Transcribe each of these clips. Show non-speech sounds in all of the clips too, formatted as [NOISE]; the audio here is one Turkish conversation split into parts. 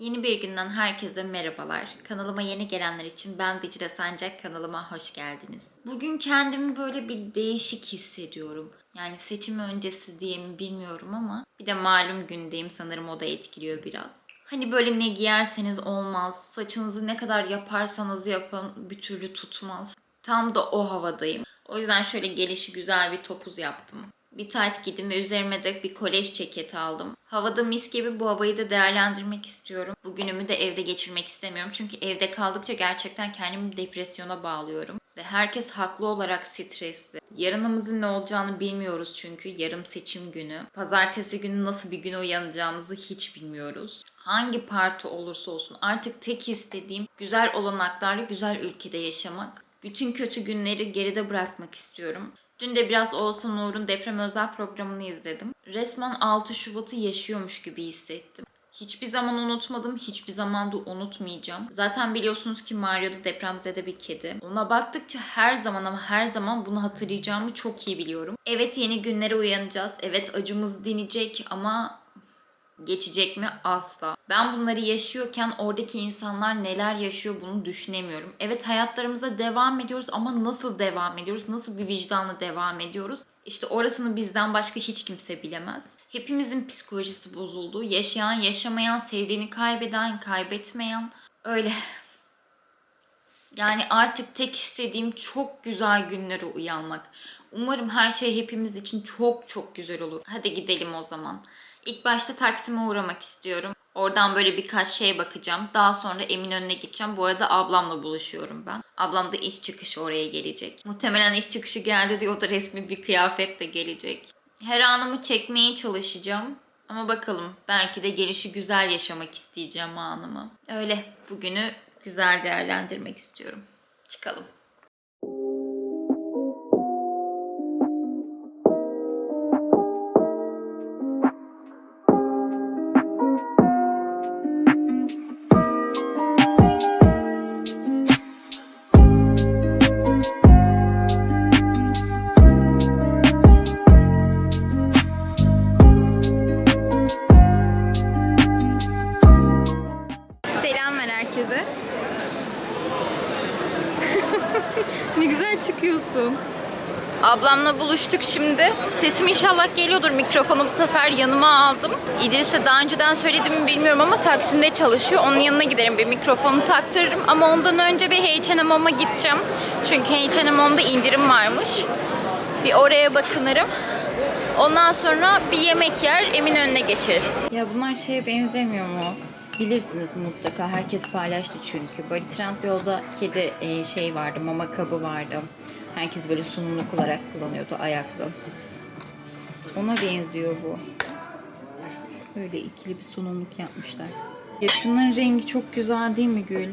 Yeni bir günden herkese merhabalar. Kanalıma yeni gelenler için ben Dicle Sancak kanalıma hoş geldiniz. Bugün kendimi böyle bir değişik hissediyorum. Yani seçim öncesi diye mi bilmiyorum ama bir de malum gündeyim sanırım o da etkiliyor biraz. Hani böyle ne giyerseniz olmaz, saçınızı ne kadar yaparsanız yapın bir türlü tutmaz. Tam da o havadayım. O yüzden şöyle gelişi güzel bir topuz yaptım. Bir tayt giydim ve üzerime de bir kolej ceketi aldım. Havada mis gibi bu havayı da değerlendirmek istiyorum. Bugünümü de evde geçirmek istemiyorum. Çünkü evde kaldıkça gerçekten kendimi depresyona bağlıyorum. Ve herkes haklı olarak stresli. Yarınımızın ne olacağını bilmiyoruz çünkü. Yarım seçim günü. Pazartesi günü nasıl bir güne uyanacağımızı hiç bilmiyoruz. Hangi parti olursa olsun artık tek istediğim güzel olanaklarla güzel ülkede yaşamak. Bütün kötü günleri geride bırakmak istiyorum. Dün de biraz Oğuzhan Uğur'un deprem özel programını izledim. Resmen 6 Şubat'ı yaşıyormuş gibi hissettim. Hiçbir zaman unutmadım, hiçbir zaman da unutmayacağım. Zaten biliyorsunuz ki Mario da depremzede bir kedi. Ona baktıkça her zaman ama her zaman bunu hatırlayacağımı çok iyi biliyorum. Evet yeni günlere uyanacağız. Evet acımız dinecek ama geçecek mi? Asla. Ben bunları yaşıyorken oradaki insanlar neler yaşıyor bunu düşünemiyorum. Evet hayatlarımıza devam ediyoruz ama nasıl devam ediyoruz? Nasıl bir vicdanla devam ediyoruz? İşte orasını bizden başka hiç kimse bilemez. Hepimizin psikolojisi bozuldu. Yaşayan, yaşamayan, sevdiğini kaybeden, kaybetmeyen. Öyle. Yani artık tek istediğim çok güzel günlere uyanmak. Umarım her şey hepimiz için çok çok güzel olur. Hadi gidelim o zaman. İlk başta Taksim'e uğramak istiyorum. Oradan böyle birkaç şeye bakacağım. Daha sonra Eminönü'ne gideceğim. Bu arada ablamla buluşuyorum ben. Ablam da iş çıkışı oraya gelecek. Muhtemelen iş çıkışı geldi diye o da resmi bir kıyafetle gelecek. Her anımı çekmeye çalışacağım. Ama bakalım belki de gelişi güzel yaşamak isteyeceğim anımı. Öyle bugünü güzel değerlendirmek istiyorum. Çıkalım. Ne güzel çıkıyorsun. Ablamla buluştuk şimdi. Sesim inşallah geliyordur. Mikrofonu bu sefer yanıma aldım. İdris'e daha önceden söyledim mi bilmiyorum ama Taksim'de çalışıyor. Onun yanına giderim bir mikrofonu taktırırım. Ama ondan önce bir H&M Home'a gideceğim. Çünkü H&M Home'da indirim varmış. Bir oraya bakınırım. Ondan sonra bir yemek yer Eminönü'ne geçeriz. Ya bunlar şeye benzemiyor mu? Bilirsiniz mutlaka. Herkes paylaştı çünkü. Böyle Trendyol'da kedi e, şey vardı, mama kabı vardı. Herkes böyle sunumluk olarak kullanıyordu ayaklı. Ona benziyor bu. Böyle ikili bir sunumluk yapmışlar. Ya şunların rengi çok güzel değil mi Gül?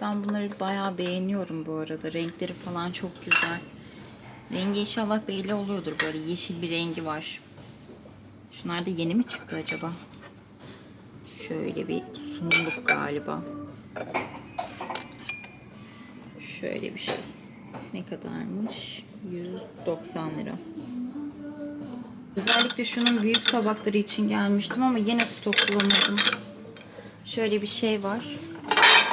Ben bunları bayağı beğeniyorum bu arada. Renkleri falan çok güzel. Rengi inşallah belli oluyordur. Böyle yeşil bir rengi var. Şunlar da yeni mi çıktı acaba? Şöyle bir sunumluk galiba. Şöyle bir şey. Ne kadarmış? 190 lira. Özellikle şunun büyük tabakları için gelmiştim ama yine stok bulamadım. Şöyle bir şey var.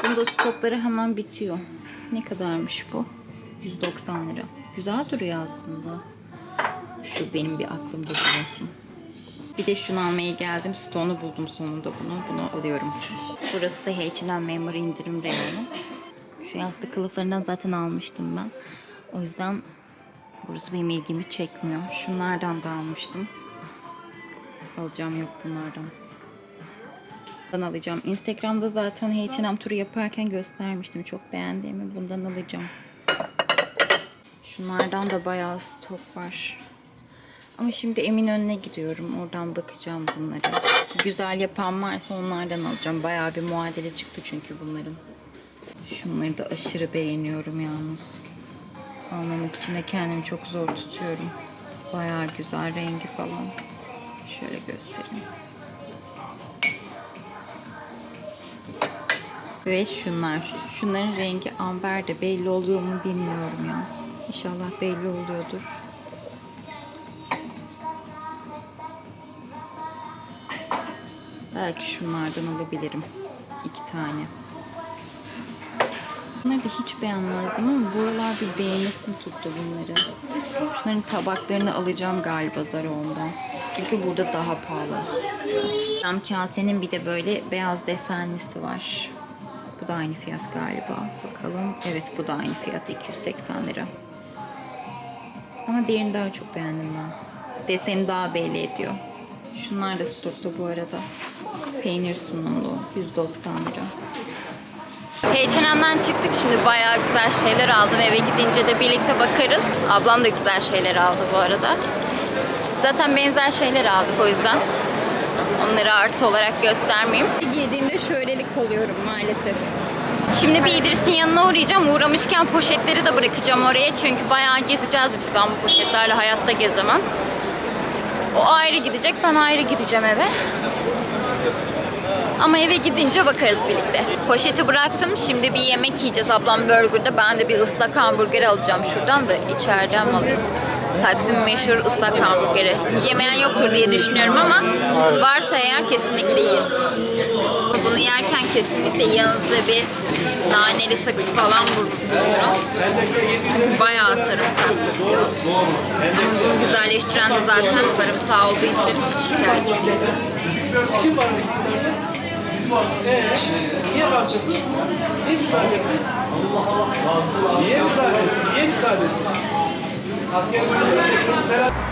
Bunda stokları hemen bitiyor. Ne kadarmış bu? 190 lira. Güzel duruyor aslında. Şu benim bir aklımda bulunsun. Bir de şunu almaya geldim. Stone'u buldum sonunda bunu. Bunu alıyorum. Burası da H&M Memur indirim reyonu. Şu yastık kılıflarından zaten almıştım ben. O yüzden burası benim ilgimi çekmiyor. Şunlardan da almıştım. Alacağım yok bunlardan. Bundan alacağım. Instagram'da zaten H&M turu yaparken göstermiştim. Çok beğendiğimi bundan alacağım. Şunlardan da bayağı stok var. Ama şimdi Eminönü'ne gidiyorum. Oradan bakacağım bunları. Güzel yapan varsa onlardan alacağım. Bayağı bir muadele çıktı çünkü bunların. Şunları da aşırı beğeniyorum yalnız. Almamak için de kendimi çok zor tutuyorum. Bayağı güzel rengi falan. Şöyle göstereyim. Ve şunlar. Şunların rengi amber de belli oluyor mu bilmiyorum ya. İnşallah belli oluyordur. Belki şunlardan alabilirim. iki tane. Bunları da hiç beğenmezdim ama buralar bir beğenesim tuttu bunları. Şunların tabaklarını alacağım galiba Zara-ondan. Çünkü burada daha pahalı. Cam kasenin bir de böyle beyaz desenlisi var. Bu da aynı fiyat galiba. Bakalım. Evet bu da aynı fiyat. 280 lira. Ama diğerini daha çok beğendim ben. Deseni daha belli ediyor. Şunlar da stokta bu arada. Peynir sunumlu. 190 lira. H&M'den çıktık şimdi bayağı güzel şeyler aldım. Eve gidince de birlikte bakarız. Ablam da güzel şeyler aldı bu arada. Zaten benzer şeyler aldık o yüzden. Onları artı olarak göstermeyeyim. Girdiğimde şöylelik oluyorum maalesef. Şimdi bir İdris'in yanına uğrayacağım. Uğramışken poşetleri de bırakacağım oraya. Çünkü bayağı gezeceğiz biz. Ben bu poşetlerle hayatta gezemem. O ayrı gidecek, ben ayrı gideceğim eve. Ama eve gidince bakarız birlikte. Poşeti bıraktım. Şimdi bir yemek yiyeceğiz. Ablam burgerda. Ben de bir ıslak hamburger alacağım şuradan da içeriden alayım? Taksim meşhur ıslak hamburgeri. Yemeyen yoktur diye düşünüyorum ama varsa eğer kesinlikle yiyin. Bunu yerken kesinlikle yanınızda bir naneli sakız falan bulundurun. Çünkü bayağı sarımsaklı. Ama bunu güzelleştiren de zaten sarımsağı olduğu için şikayetçi. Niye müsaade? Niye? Asker çok selam.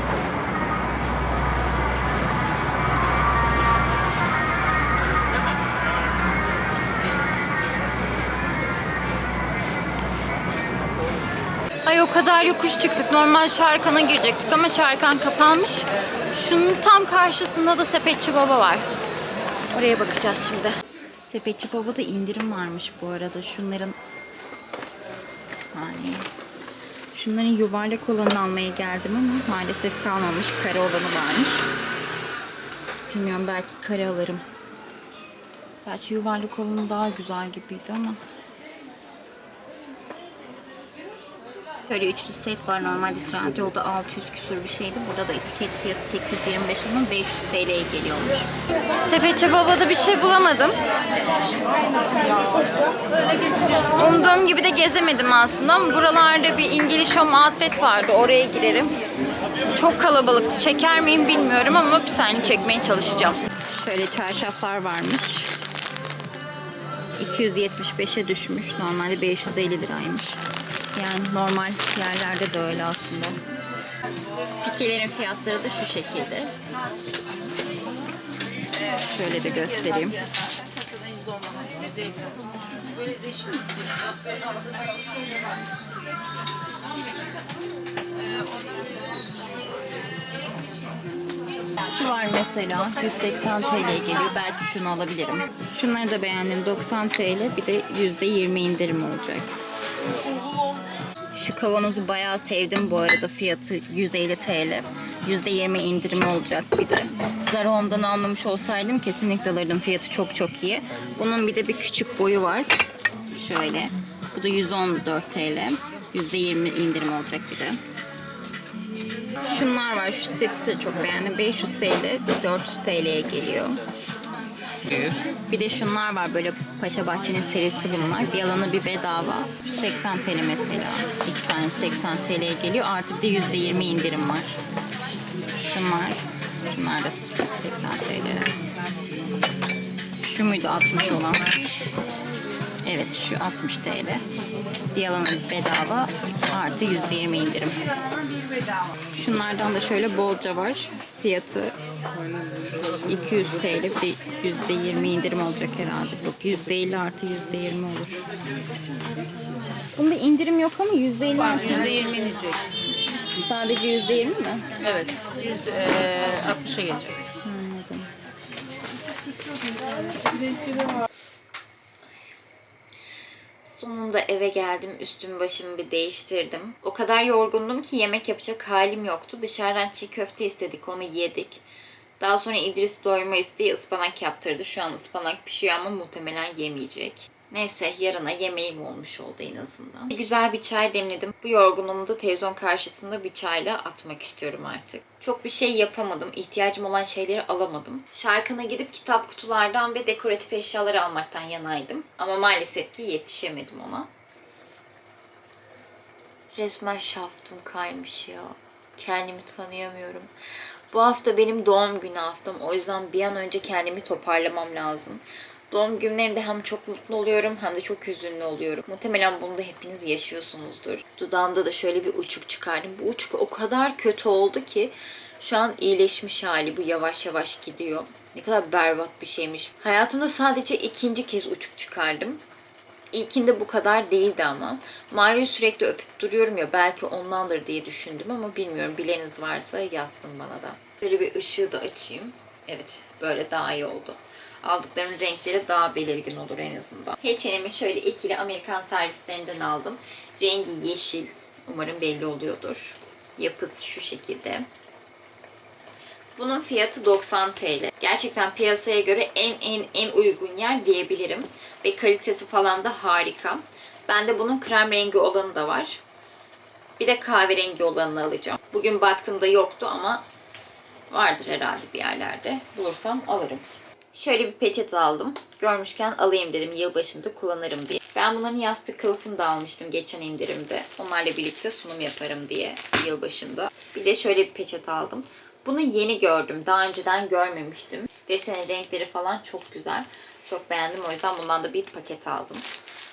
Ay o kadar yokuş çıktık. Normal Şarkan'a girecektik ama Şarkan kapanmış. Şunun tam karşısında da Sepetçi Baba var. Oraya bakacağız şimdi. Sepetçi Baba'da indirim varmış bu arada. Şunların bir saniye. Şunların yuvarlak olanını almaya geldim ama maalesef kalmamış. Kare olanı varmış. Bilmiyorum belki kare alırım. Gerçi yuvarlak olanı daha güzel gibiydi ama. Böyle üçlü set var. Normalde Trendyol'da 600 küsur bir şeydi. Burada da etiket fiyatı 825 ama 500 TL'ye geliyormuş. Sepetçi Baba'da bir şey bulamadım. Umduğum gibi de gezemedim aslında ama buralarda bir İngiliz Home Outlet vardı. Oraya girerim. Çok kalabalıktı. Çeker miyim bilmiyorum ama bir saniye çekmeye çalışacağım. Şöyle çarşaflar varmış. 275'e düşmüş. Normalde 550 liraymış. Yani normal yerlerde de öyle aslında. Pikelerin fiyatları da şu şekilde. Şöyle de göstereyim. Şu var mesela 180 TL geliyor. Belki şunu alabilirim. Şunları da beğendim. 90 TL bir de %20 indirim olacak. Şu kavanozu bayağı sevdim bu arada. Fiyatı 150 TL. %20 indirim olacak bir de. Zara Home'dan almamış olsaydım kesinlikle alırdım. Fiyatı çok çok iyi. Bunun bir de bir küçük boyu var. Şöyle. Bu da 114 TL. %20 indirim olacak bir de. Şunlar var. Şu seti de çok beğendim. 500 TL, 400 TL'ye geliyor. Bir de şunlar var böyle Paşa Bahçe'nin serisi bunlar. Bir alanı bir bedava. 80 TL mesela. İki tane 80 TL'ye geliyor. Artı bir de %20 indirim var. Şunlar. Şunlar da 80 TL. Şu muydu 60 olan? Evet şu 60 TL. Bir alanı bedava artı %20 indirim. Şunlardan da şöyle bolca var. Fiyatı 200 TL bir de %20 indirim olacak herhalde. Yok %50 artı %20 olur. Bunda indirim yok ama %50 artı %20 inecek. Sadece %20 mi? Evet. 100, eee, 60'a gelecek. Anladım. Sonunda eve geldim. Üstümü başımı bir değiştirdim. O kadar yorgundum ki yemek yapacak halim yoktu. Dışarıdan çiğ köfte istedik. Onu yedik. Daha sonra İdris doyma isteği ıspanak yaptırdı. Şu an ıspanak pişiyor ama muhtemelen yemeyecek. Neyse yarına yemeğim olmuş oldu en azından. Güzel bir çay demledim. Bu yorgunluğumu da televizyon karşısında bir çayla atmak istiyorum artık. Çok bir şey yapamadım. İhtiyacım olan şeyleri alamadım. Şarkına gidip kitap kutulardan ve dekoratif eşyalar almaktan yanaydım. Ama maalesef ki yetişemedim ona. Resmen şaftım kaymış ya. Kendimi tanıyamıyorum. Bu hafta benim doğum günü haftam. O yüzden bir an önce kendimi toparlamam lazım. Doğum günlerinde hem çok mutlu oluyorum hem de çok hüzünlü oluyorum. Muhtemelen bunu da hepiniz yaşıyorsunuzdur. Dudağımda da şöyle bir uçuk çıkardım. Bu uçuk o kadar kötü oldu ki şu an iyileşmiş hali bu yavaş yavaş gidiyor. Ne kadar berbat bir şeymiş. Hayatımda sadece ikinci kez uçuk çıkardım. İlkinde bu kadar değildi ama. Mario'yu sürekli öpüp duruyorum ya belki ondandır diye düşündüm ama bilmiyorum. Bileniniz varsa yazsın bana da. Böyle bir ışığı da açayım. Evet böyle daha iyi oldu. Aldıklarım renkleri daha belirgin olur en azından. H&M'in şöyle ikili Amerikan servislerinden aldım. Rengi yeşil. Umarım belli oluyordur. Yapısı şu şekilde. Bunun fiyatı 90 TL. Gerçekten piyasaya göre en en en uygun yer diyebilirim. Ve kalitesi falan da harika. Bende bunun krem rengi olanı da var. Bir de kahverengi olanını alacağım. Bugün baktığımda yoktu ama vardır herhalde bir yerlerde. Bulursam alırım. Şöyle bir peçete aldım. Görmüşken alayım dedim yılbaşında kullanırım diye. Ben bunların yastık kılıfını da almıştım geçen indirimde. Onlarla birlikte sunum yaparım diye yılbaşında. Bir de şöyle bir peçete aldım. Bunu yeni gördüm. Daha önceden görmemiştim. Deseni, renkleri falan çok güzel. Çok beğendim. O yüzden bundan da bir paket aldım.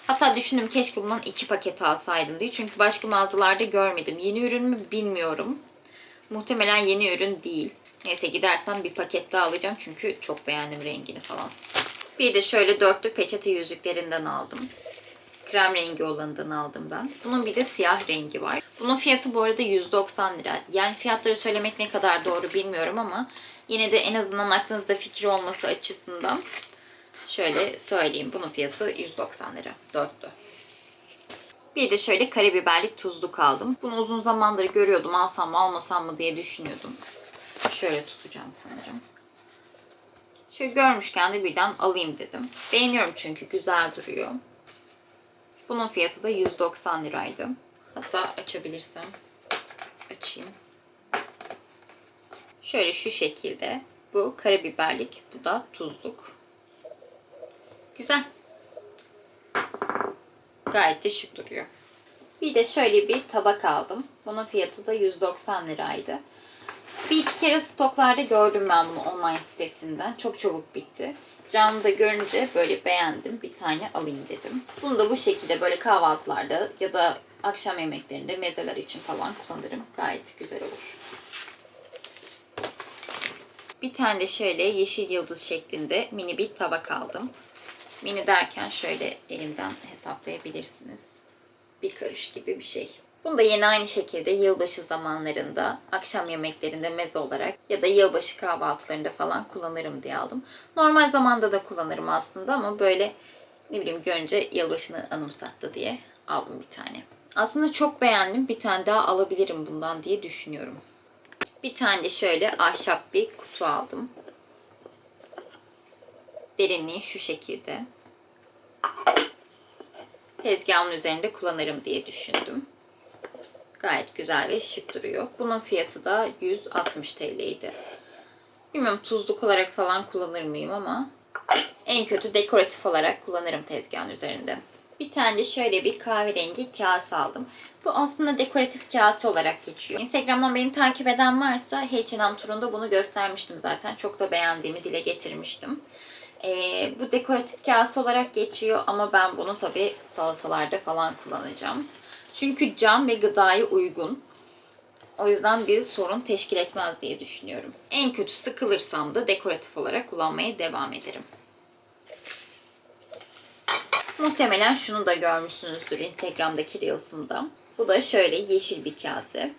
Hatta düşündüm keşke bundan iki paket alsaydım diye. Çünkü başka mağazalarda görmedim. Yeni ürün mü bilmiyorum. Muhtemelen yeni ürün değil. Neyse gidersem bir paket daha alacağım. Çünkü çok beğendim rengini falan. Bir de şöyle dörtlü peçete yüzüklerinden aldım. Krem rengi olanından aldım ben. Bunun bir de siyah rengi var. Bunun fiyatı bu arada 190 lira. Yani fiyatları söylemek ne kadar doğru bilmiyorum ama yine de en azından aklınızda fikir olması açısından şöyle söyleyeyim. Bunun fiyatı 190 lira. Dörtlü. Bir de şöyle karabiberlik tuzluk aldım. Bunu uzun zamandır görüyordum. Alsam mı almasam mı diye düşünüyordum. Şöyle tutacağım sanırım. Şöyle görmüşken de birden alayım dedim. Beğeniyorum çünkü güzel duruyor. Bunun fiyatı da 190 liraydı. Hatta açabilirsem açayım. Şöyle şu şekilde. Bu karabiberlik, bu da tuzluk. Güzel. Gayet de şık duruyor. Bir de şöyle bir tabak aldım. Bunun fiyatı da 190 liraydı. Bir iki kere stoklarda gördüm ben bunu online sitesinden. Çok çabuk bitti. Canlı görünce böyle beğendim. Bir tane alayım dedim. Bunu da bu şekilde böyle kahvaltılarda ya da akşam yemeklerinde mezeler için falan kullanırım. Gayet güzel olur. Bir tane de şöyle yeşil yıldız şeklinde mini bir tabak aldım. Mini derken şöyle elimden hesaplayabilirsiniz. Bir karış gibi bir şey. Bunu da yine aynı şekilde yılbaşı zamanlarında, akşam yemeklerinde meze olarak ya da yılbaşı kahvaltılarında falan kullanırım diye aldım. Normal zamanda da kullanırım aslında ama böyle ne bileyim görünce yılbaşını anımsattı diye aldım bir tane. Aslında çok beğendim. Bir tane daha alabilirim bundan diye düşünüyorum. Bir tane de şöyle ahşap bir kutu aldım. Derinliği şu şekilde. Tezgahımın üzerinde kullanırım diye düşündüm. Gayet güzel ve şık duruyor. Bunun fiyatı da 160 TL'ydi. Bilmiyorum tuzluk olarak falan kullanır mıyım ama en kötü dekoratif olarak kullanırım tezgahın üzerinde. Bir tane de şöyle bir kahverengi kase aldım. Bu aslında dekoratif kase olarak geçiyor. Instagram'dan beni takip eden varsa H&M turunda bunu göstermiştim zaten. Çok da beğendiğimi dile getirmiştim. Ee, bu dekoratif kase olarak geçiyor ama ben bunu tabii salatalarda falan kullanacağım. Çünkü cam ve gıdaya uygun. O yüzden bir sorun teşkil etmez diye düşünüyorum. En kötü sıkılırsam da dekoratif olarak kullanmaya devam ederim. Muhtemelen şunu da görmüşsünüzdür Instagram'daki Reels'ımda. Bu da şöyle yeşil bir kase.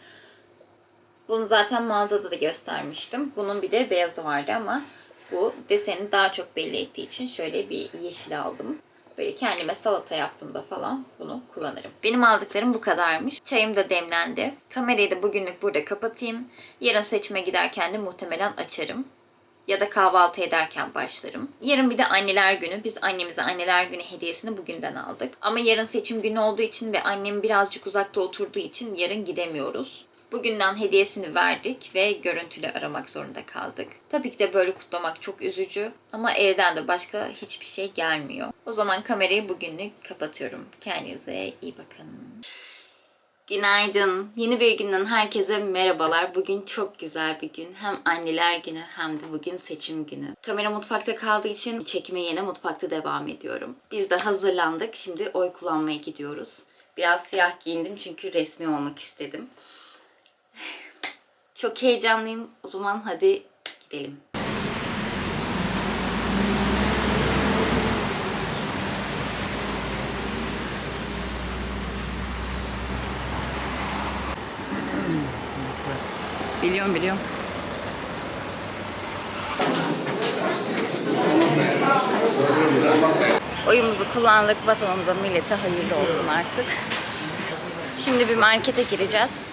Bunu zaten mağazada da göstermiştim. Bunun bir de beyazı vardı ama bu deseni daha çok belli ettiği için şöyle bir yeşil aldım. Böyle kendime salata yaptığımda falan bunu kullanırım. Benim aldıklarım bu kadarmış. Çayım da demlendi. Kamerayı da bugünlük burada kapatayım. Yarın seçime giderken de muhtemelen açarım. ya da kahvaltı ederken başlarım. Yarın bir de anneler günü. Biz annemize anneler günü hediyesini bugünden aldık. Ama yarın seçim günü olduğu için ve annem birazcık uzakta oturduğu için yarın gidemiyoruz. Bugünden hediyesini verdik ve görüntülü aramak zorunda kaldık. Tabii ki de böyle kutlamak çok üzücü ama evden de başka hiçbir şey gelmiyor. O zaman kamerayı bugünlük kapatıyorum. Kendinize iyi bakın. Günaydın. Yeni bir günden herkese merhabalar. Bugün çok güzel bir gün. Hem anneler günü hem de bugün seçim günü. Kamera mutfakta kaldığı için çekime yine mutfakta devam ediyorum. Biz de hazırlandık. Şimdi oy kullanmaya gidiyoruz. Biraz siyah giyindim çünkü resmi olmak istedim. Çok heyecanlıyım. O zaman hadi gidelim. Biliyorum biliyorum. Oyumuzu kullandık. Vatanımıza, millete hayırlı olsun artık. Şimdi bir markete gireceğiz.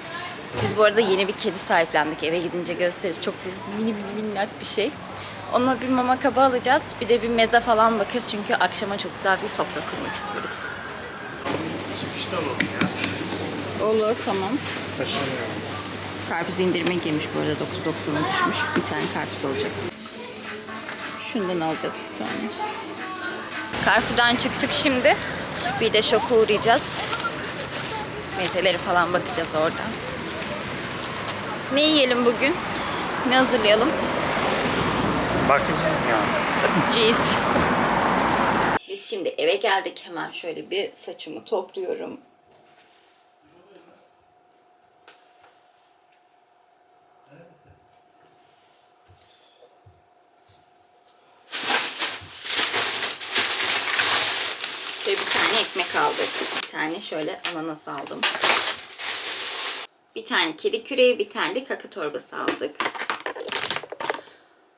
Biz bu arada yeni bir kedi sahiplendik. Eve gidince gösteririz. Çok mini mini minnak bir şey. Onunla bir mama kabı alacağız. Bir de bir meze falan bakarız. Çünkü akşama çok güzel bir sofra kurmak istiyoruz. Çıkışta alalım ya. Olur tamam. Taşınıyorum. Karpuz indirime girmiş bu arada 9.90'a düşmüş. Bir tane karpuz olacak. Şundan alacağız bir tane. Carrefour'dan çıktık şimdi. Bir de şoka uğrayacağız. Mezeleri falan bakacağız orada. Ne yiyelim bugün? Ne hazırlayalım? Bakacağız ya. Bakacağız. [LAUGHS] Biz şimdi eve geldik. Hemen şöyle bir saçımı topluyorum. Şöyle bir tane ekmek aldık. Bir tane şöyle ananas aldım. Bir tane kedi küreği, bir tane de kaka torbası aldık.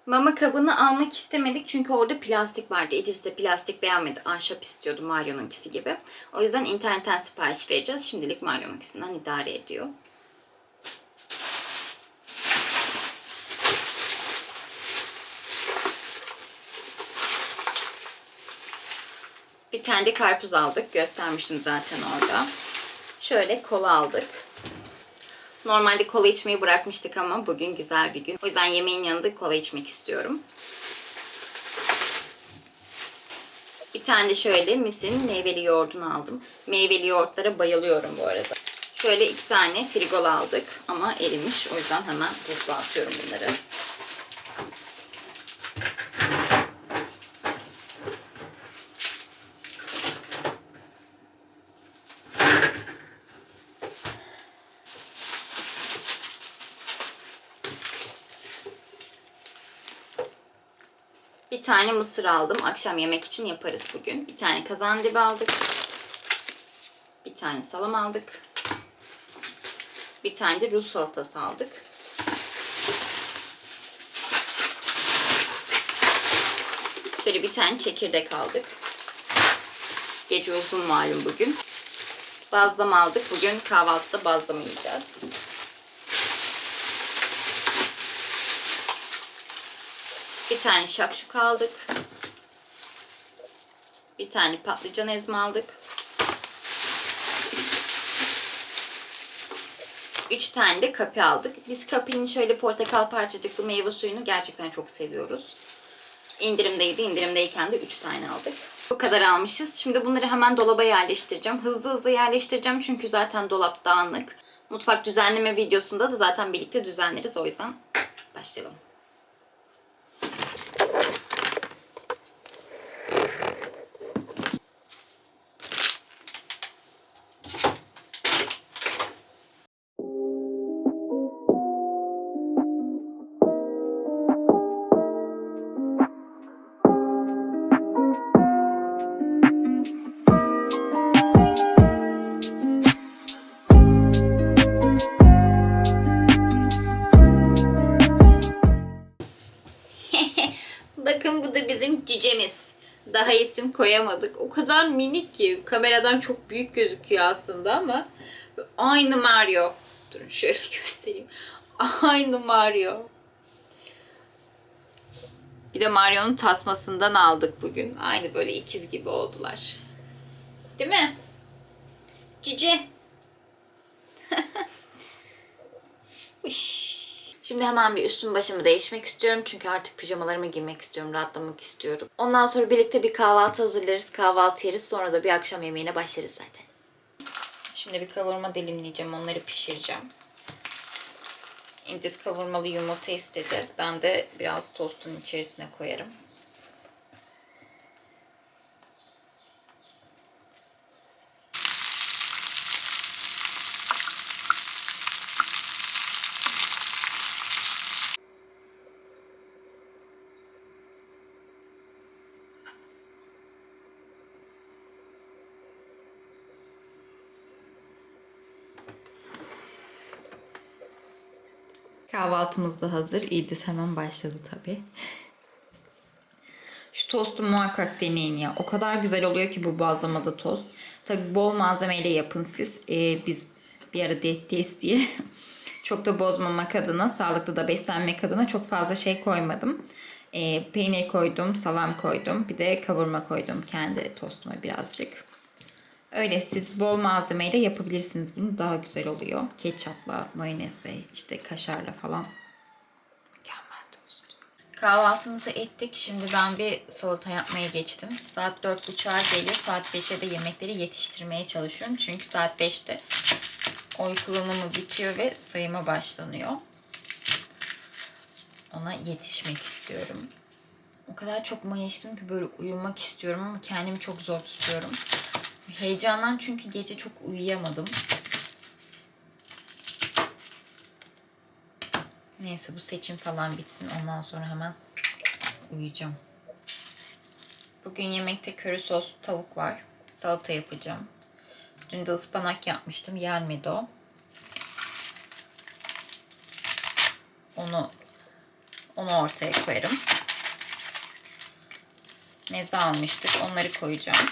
Mama kabını almak istemedik çünkü orada plastik vardı. İdris de plastik beğenmedi. Ahşap istiyordu Mario'nunkisi gibi. O yüzden internetten sipariş vereceğiz. Şimdilik Mario'nunkisinden idare ediyor. Bir tane de karpuz aldık. Göstermiştim zaten orada. Şöyle kola aldık. Normalde kola içmeyi bırakmıştık ama bugün güzel bir gün. O yüzden yemeğin yanında kola içmek istiyorum. Bir tane de şöyle Mis'in meyveli yoğurdunu aldım. Meyveli yoğurtlara bayılıyorum bu arada. Şöyle iki tane frigol aldık ama erimiş. O yüzden hemen buzluğa atıyorum bunları. Tane mısır aldım. Akşam yemek için yaparız bugün. Bir tane kazandibi aldık. Bir tane salam aldık. Bir tane de Rus salatası aldık. Şöyle bir tane çekirdek aldık. Gece uzun malum bugün. Bazlama aldık. Bugün kahvaltıda bazlama yiyeceğiz. Bir tane şakşuka aldık. Bir tane patlıcan ezme aldık. Üç tane de kapi aldık. Biz kapinin şöyle portakal parçacıklı meyve suyunu gerçekten çok seviyoruz. İndirimdeydi. İndirimdeyken de 3 tane aldık. Bu kadar almışız. Şimdi bunları hemen dolaba yerleştireceğim. Hızlı hızlı yerleştireceğim çünkü zaten dolap dağınık. Mutfak düzenleme videosunda da zaten birlikte düzenleriz. O yüzden başlayalım. İsim koyamadık. O kadar minik ki kameradan çok büyük gözüküyor aslında ama aynı Mario. Durun şöyle [LAUGHS] göstereyim. Aynı Mario. Bir de Mario'nun tasmasından aldık bugün. Aynı böyle ikiz gibi oldular. Değil mi? Cici. [LAUGHS] Şimdi hemen bir üstüm başımı değişmek istiyorum. Çünkü artık pijamalarımı giymek istiyorum. Rahatlamak istiyorum. Ondan sonra birlikte bir kahvaltı hazırlarız. Kahvaltı yeriz. Sonra da bir akşam yemeğine başlarız zaten. Şimdi bir kavurma dilimleyeceğim. Onları pişireceğim. İndiz kavurmalı yumurta istedi. Ben de biraz tostun içerisine koyarım. Kahvaltımız da hazır. İdiz hemen başladı tabii. Şu tostu muhakkak deneyin ya. O kadar güzel oluyor ki bu bazlamada tost. Tabii bol malzemeyle yapın siz. Ee, biz bir ara diyetteyiz diye. [LAUGHS] çok da bozmamak adına, sağlıklı da beslenmek adına çok fazla şey koymadım. Ee, peynir koydum, salam koydum. Bir de kavurma koydum kendi tostuma birazcık. Öyle siz bol malzemeyle yapabilirsiniz bunu. Daha güzel oluyor. Ketçapla, mayonezle, işte kaşarla falan. Kahvaltımızı ettik. Şimdi ben bir salata yapmaya geçtim. Saat 4.30'a geliyor. Saat 5'e de yemekleri yetiştirmeye çalışıyorum. Çünkü saat 5'te oy kullanımı bitiyor ve sayıma başlanıyor. Ona yetişmek istiyorum. O kadar çok mayıştım ki böyle uyumak istiyorum ama kendimi çok zor tutuyorum. Heyecandan çünkü gece çok uyuyamadım. Neyse bu seçim falan bitsin ondan sonra hemen uyuyacağım. Bugün yemekte köri sos tavuk var. Salata yapacağım. Dün de ıspanak yapmıştım. Gelmedi o. Onu onu ortaya koyarım. Meze almıştık. Onları koyacağım.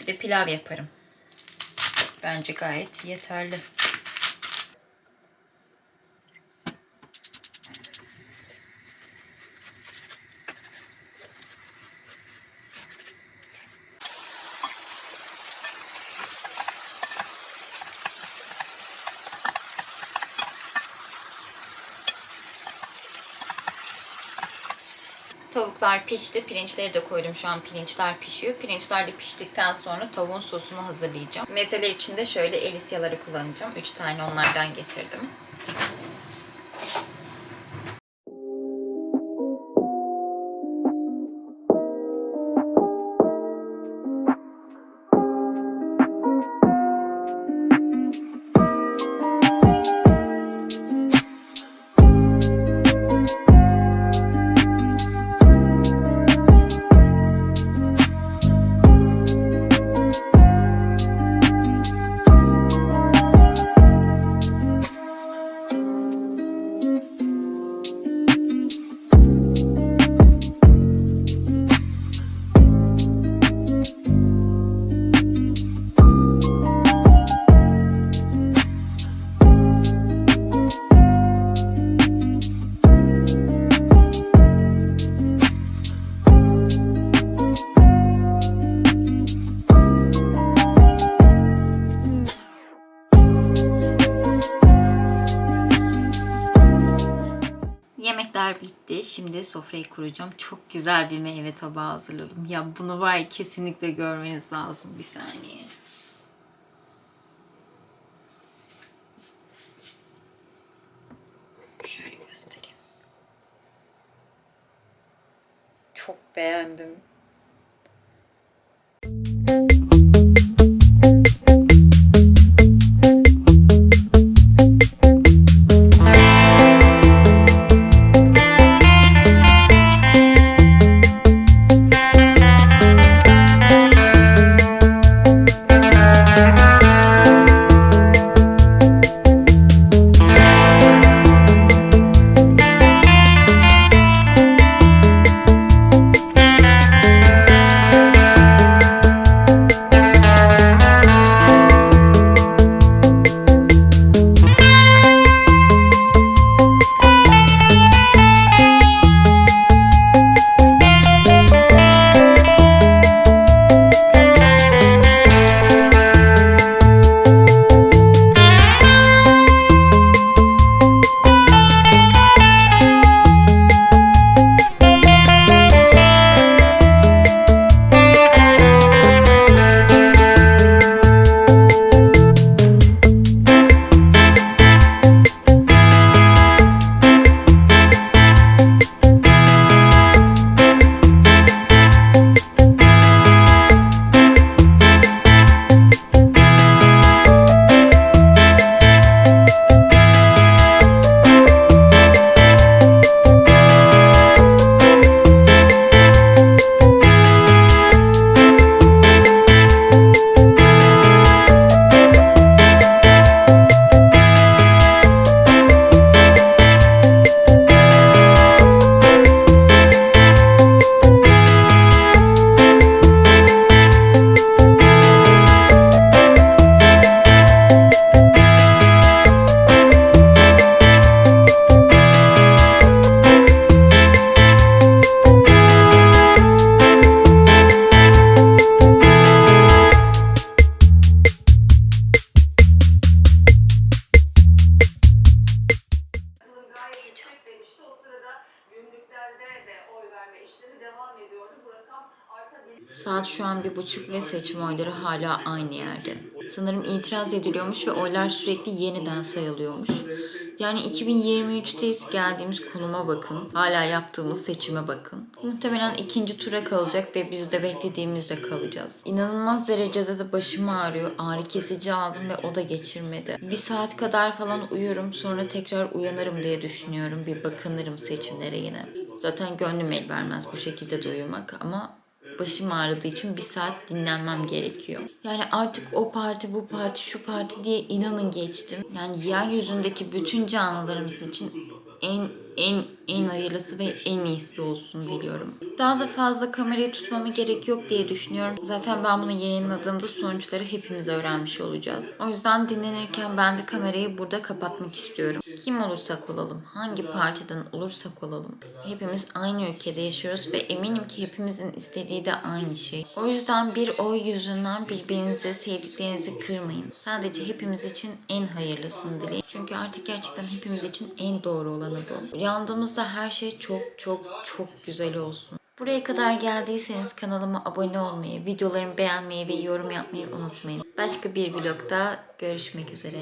Bir de pilav yaparım. Bence gayet yeterli. Tavuklar pişti. Pirinçleri de koydum. Şu an pirinçler pişiyor. Pirinçler de piştikten sonra tavuğun sosunu hazırlayacağım. Mezeler için de şöyle elisyaları kullanacağım. 3 tane onlardan getirdim. Şimdi sofrayı kuracağım. Çok güzel bir meyve tabağı hazırladım. Ya bunu var ya kesinlikle görmeniz lazım. Bir saniye. Şöyle göstereyim. Çok beğendim. Saat ve seçim oyları hala aynı yerde. Sanırım itiraz ediliyormuş ve oylar sürekli yeniden sayılıyormuş. Yani 2023'teyiz geldiğimiz konuma bakın. Hala yaptığımız seçime bakın. Muhtemelen ikinci tura kalacak ve biz de beklediğimizde kalacağız. İnanılmaz derecede de başım ağrıyor. Ağrı kesici aldım ve o da geçirmedi. Bir saat kadar falan uyurum sonra tekrar uyanırım diye düşünüyorum. Bir bakınırım seçimlere yine. Zaten gönlüm el vermez bu şekilde de uyumak ama başım ağrıdığı için bir saat dinlenmem gerekiyor. Yani artık o parti, bu parti, şu parti diye inanın geçtim. Yani yeryüzündeki bütün canlılarımız için en en en hayırlısı ve en iyisi olsun diliyorum. Daha da fazla kamerayı tutmama gerek yok diye düşünüyorum. Zaten ben bunu yayınladığımda sonuçları hepimiz öğrenmiş olacağız. O yüzden dinlenirken ben de kamerayı burada kapatmak istiyorum. Kim olursak olalım, hangi partiden olursak olalım. Hepimiz aynı ülkede yaşıyoruz ve eminim ki hepimizin istediği de aynı şey. O yüzden bir oy yüzünden birbirinizi, sevdiklerinizi kırmayın. Sadece hepimiz için en hayırlısını dileyin. Çünkü artık gerçekten hepimiz için en doğru olanı bu. Uyandığımızda her şey çok çok çok güzel olsun. Buraya kadar geldiyseniz kanalıma abone olmayı, videolarımı beğenmeyi ve yorum yapmayı unutmayın. Başka bir vlogda görüşmek üzere.